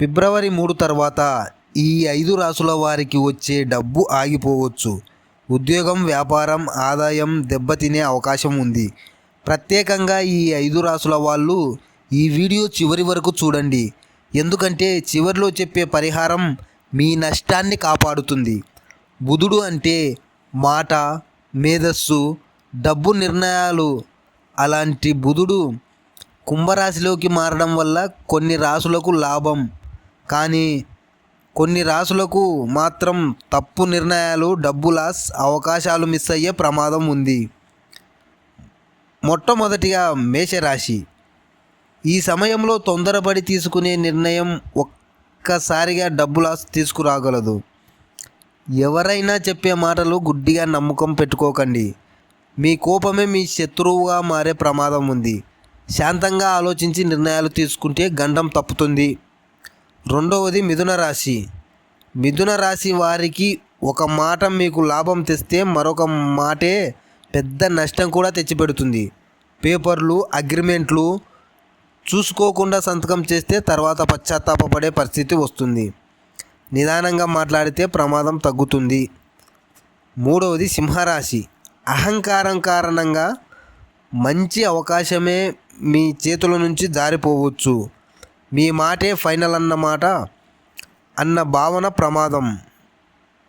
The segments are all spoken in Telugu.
ఫిబ్రవరి మూడు తర్వాత ఈ ఐదు రాసుల వారికి వచ్చే డబ్బు ఆగిపోవచ్చు. ఉద్యోగం వ్యాపారం ఆదాయం దెబ్బతినే అవకాశం ఉంది. ప్రత్యేకంగా ఈ ఐదు రాసుల వాళ్ళు ఈ వీడియో చివరి వరకు చూడండి. ఎందుకంటే చివరిలో చెప్పే పరిహారం మీ నష్టాన్ని కాపాడుతుంది. బుధుడు అంటే మాట మేధస్సు డబ్బు నిర్ణయాలు. అలాంటి బుధుడు కుంభరాశిలోకి మారడం వల్ల కొన్ని రాసులకు లాభం. కానీ కొన్ని రాసులకు మాత్రం తప్పు నిర్ణయాలు డబ్బు లాస్ అవకాశాలు మిస్ అయ్యే ప్రమాదం ఉంది. మొట్టమొదటిగా మేషరాశి. ఈ సమయంలో తొందరపడి తీసుకునే నిర్ణయం ఒక్కసారిగా డబ్బు లాస్ తీసుకురాగలదు. ఎవరైనా చెప్పే మాటలు గుడ్డిగా నమ్మకం పెట్టుకోకండి. మీ కోపమే మీ శత్రువుగా మారే ప్రమాదం ఉంది. శాంతంగా ఆలోచించి నిర్ణయాలు తీసుకుంటే గండం తప్పుతుంది. రెండవది మిథున రాశి. మిథున రాశి వారికి ఒక మాట మీకు లాభం తెస్తే మరొక మాటే పెద్ద నష్టం కూడా తెచ్చిపెడుతుంది. పేపర్లు అగ్రిమెంట్లు చూసుకోకుండా సంతకం చేస్తే తర్వాత పశ్చాత్తాపపడే పరిస్థితి వస్తుంది. నిదానంగా మాట్లాడితే ప్రమాదం తగ్గుతుంది. మూడవది సింహరాశి. అహంకారం కారణంగా మంచి అవకాశమే మీ చేతుల నుంచి జారిపోవచ్చు. మీ మాటే ఫైనల్ అన్నమాట అన్న భావన ప్రమాదం.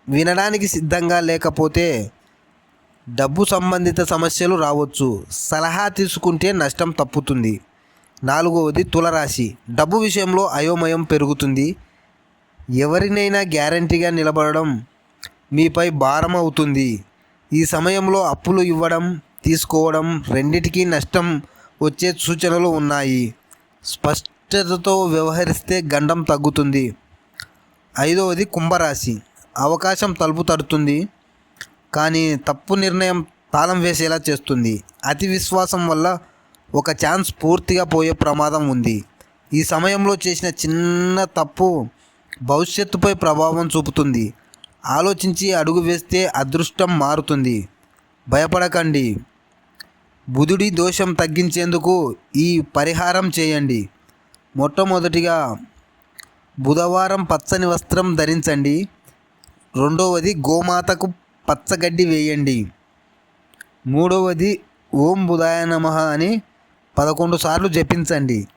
వినడానికి సిద్ధంగా లేకపోతే డబ్బు సంబంధిత సమస్యలు రావచ్చు. సలహా తీసుకుంటే నష్టం తప్పుతుంది. నాలుగవది తులరాశి. డబ్బు విషయంలో అయోమయం పెరుగుతుంది. ఎవరినైనా గ్యారంటీగా నిలబడడం మీపై భారం అవుతుంది. ఈ సమయంలో అప్పులు ఇవ్వడం తీసుకోవడం రెండిటికీ నష్టం వచ్చే సూచనలు ఉన్నాయి. స్పష్ట స్పష్టతతో వ్యవహరిస్తే గండం తగ్గుతుంది. ఐదవది కుంభరాశి. అవకాశం తలుపు తడుతుంది. కానీ తప్పు నిర్ణయం తాళం వేసేలా చేస్తుంది. అతి విశ్వాసం వల్ల ఒక ఛాన్స్ పూర్తిగా పోయే ప్రమాదం ఉంది. ఈ సమయంలో చేసిన చిన్న తప్పు భవిష్యత్తుపై ప్రభావం చూపుతుంది. ఆలోచించి అడుగు వేస్తే అదృష్టం మారుతుంది. భయపడకండి. బుధుడి దోషం తగ్గించేందుకు ఈ పరిహారం చేయండి. మొట్టమొదటిగా బుధవారం పచ్చని వస్త్రం ధరించండి. రెండవది గోమాతకు పచ్చగడ్డి వేయండి. మూడవది ఓం బుధాయ నమ అని పదకొండు సార్లు జపించండి.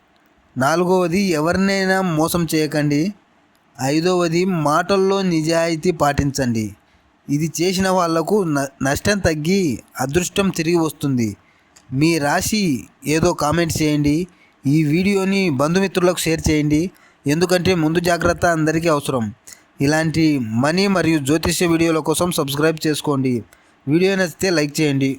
నాలుగవది ఎవరినైనా మోసం చేయకండి. ఐదవది మాటల్లో నిజాయితీ పాటించండి. ఇది చేసిన వాళ్ళకు న- నష్టం తగ్గి అదృష్టం తిరిగి వస్తుంది. మీ రాశి ఏదో కామెంట్ చేయండి. ఈ వీడియోని బంధుమిత్రులకు షేర్ చేయండి. ఎందుకంటే ముందు జాగ్రత్త అందరికీ అవసరం. ఇలాంటి మనీ మరియు జ్యోతిష్య వీడియోల కోసం సబ్స్క్రైబ్ చేసుకోండి. వీడియో నచ్చితే లైక్ చేయండి.